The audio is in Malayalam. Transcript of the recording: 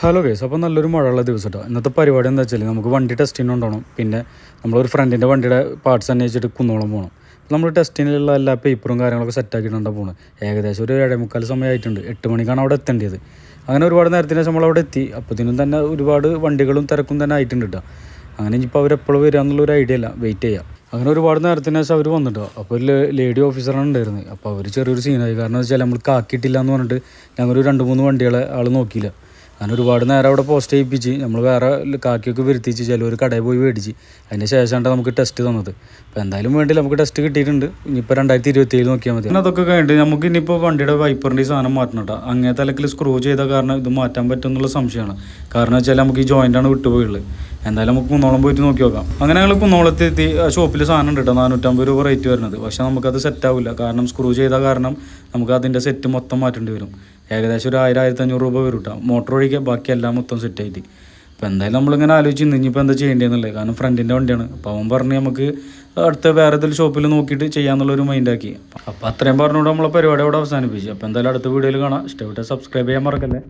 ഹലോ ഗേസ് അപ്പോൾ നല്ലൊരു മഴയുള്ള ദിവസം കേട്ടോ ഇന്നത്തെ പരിപാടി എന്താ വെച്ചാൽ നമുക്ക് വണ്ടി ടെസ്റ്റിന് കൊണ്ടുപോകണം പിന്നെ നമ്മളൊരു ഫ്രണ്ടിന്റെ വണ്ടിയുടെ പാർട്സ് അന്വേഷിച്ചിട്ട് കുന്നോളം പോകണം നമ്മൾ ടെസ്റ്റിനുള്ള എല്ലാ പേപ്പറും കാര്യങ്ങളൊക്കെ സെറ്റാക്കിയിട്ടാണ് പോകുന്നത് ഏകദേശം ഒരു ഏഴേ മുക്കാൽ സമയമായിട്ടുണ്ട് എട്ട് മണിക്കാണ് അവിടെ എത്തേണ്ടത്. അങ്ങനെ ഒരുപാട് നേരത്തിന് ശേഷം നമ്മൾ അവിടെ എത്തി അപ്പോഴത്തേനും തന്നെ ഒരുപാട് വണ്ടികളും തിരക്കും തന്നെ ആയിട്ടുണ്ട് കേട്ടോ അങ്ങനെ ഇനിയിപ്പോൾ അവരെപ്പോഴും വരിക എന്നുള്ളൊരു ഐഡിയ അല്ല. വെയിറ്റ് ചെയ്യാം. അങ്ങനെ ഒരുപാട് നേരത്തിന് ശേഷം അവർ വന്നിട്ടോ. അപ്പോൾ ഒരു ലേഡി ഓഫീസറാണ് ഉണ്ടായിരുന്നത്. അപ്പോൾ അവർ ചെറിയൊരു സീനായി കാരണം വെച്ചാൽ നമ്മൾ കാക്കിയിട്ടില്ല എന്ന് പറഞ്ഞിട്ട് ഞങ്ങളൊരു രണ്ട് മൂന്ന് വണ്ടികളെ ആൾ നോക്കിയില്ല. അങ്ങനെ ഒരുപാട് നേരം അവിടെ പോസ്റ്റ് ചെയ്യിപ്പിച്ച്. നമ്മൾ വേറെ കാക്കിയൊക്കെ വരുത്തിച്ച് ചിലവർ കടയിൽ പോയി മേടിച്ച്. അതിന് ശേഷമാണ് നമുക്ക് ടെസ്റ്റ് തന്നത്. അപ്പോൾ എന്തായാലും വേണ്ടി നമുക്ക് ടെസ്റ്റ് കിട്ടിയിട്ടുണ്ട്. ഇനിയിപ്പോൾ രണ്ടായിരത്തി ഇരുപത്തി ഏഴ് നോക്കിയാൽ മതി അതൊക്കെ കഴിഞ്ഞിട്ട് നമുക്ക് ഇനിയിപ്പോൾ വണ്ടിയുടെ വൈപ്പറിന്റെ സാധനം മാറ്റണം കേട്ടോ അങ്ങേ തലക്കിൽ സ്ക്രൂ ചെയ്ത കാരണം ഇത് മാറ്റാൻ പറ്റും എന്നുള്ള സംശയമാണ്. കാരണം വെച്ചാൽ നമുക്ക് ഈ ജോയിന്റാണ് വിട്ടുപോയുള്ളത് എന്തായാലും നമുക്ക് കുന്നോളം പോയിട്ട് നോക്കി നോക്കാം. അങ്ങനെ ഞങ്ങൾ കുന്നോളത്ത് എത്തി. ഷോപ്പിൽ സാധനം ഉണ്ട് കേട്ടോ നാനൂറ്റമ്പത് രൂപ റേറ്റ് വരുന്നത്. പക്ഷേ നമുക്കത് സെറ്റ് ആവില്ല കാരണം സ്ക്രൂ ചെയ്ത കാരണം നമുക്ക് അതിന്റെ സെറ്റ് മൊത്തം മാറ്റേണ്ടി വരും. ഏകദേശം ഒരു ആയിരം ആയിരത്തി അഞ്ഞൂറ് രൂപ വരും കേട്ടോ മോട്ടർ ഒഴികെ ബാക്കി എല്ലാം മൊത്തം സെറ്റ് ആയിട്ട്. അപ്പോൾ എന്തായാലും നമ്മളിങ്ങനെ ആലോചിച്ച് ഇനിയിപ്പോൾ എന്താ ചെയ്യേണ്ടതെന്നുള്ളത്. കാരണം ഫ്രണ്ടിന്റെ വണ്ടിയാണ്. അപ്പോൾ അവൻ പറഞ്ഞ് നമുക്ക് അടുത്ത വേറെ ഏതെങ്കിലും ഷോപ്പിൽ നോക്കിയിട്ട് ചെയ്യാന്നുള്ളൊരു മൈൻഡാക്കി അപ്പോൾ അത്രയും പറഞ്ഞുകൊണ്ട് നമ്മളെ പരിപാടി അവിടെ അവസാനിപ്പിച്ചു. അപ്പോൾ എന്തായാലും അടുത്ത വീഡിയോയിൽ കാണാം. ഇഷ്ടപ്പെട്ട സബ്സ്ക്രൈബ് ചെയ്യാൻ മറക്കല്ലേ?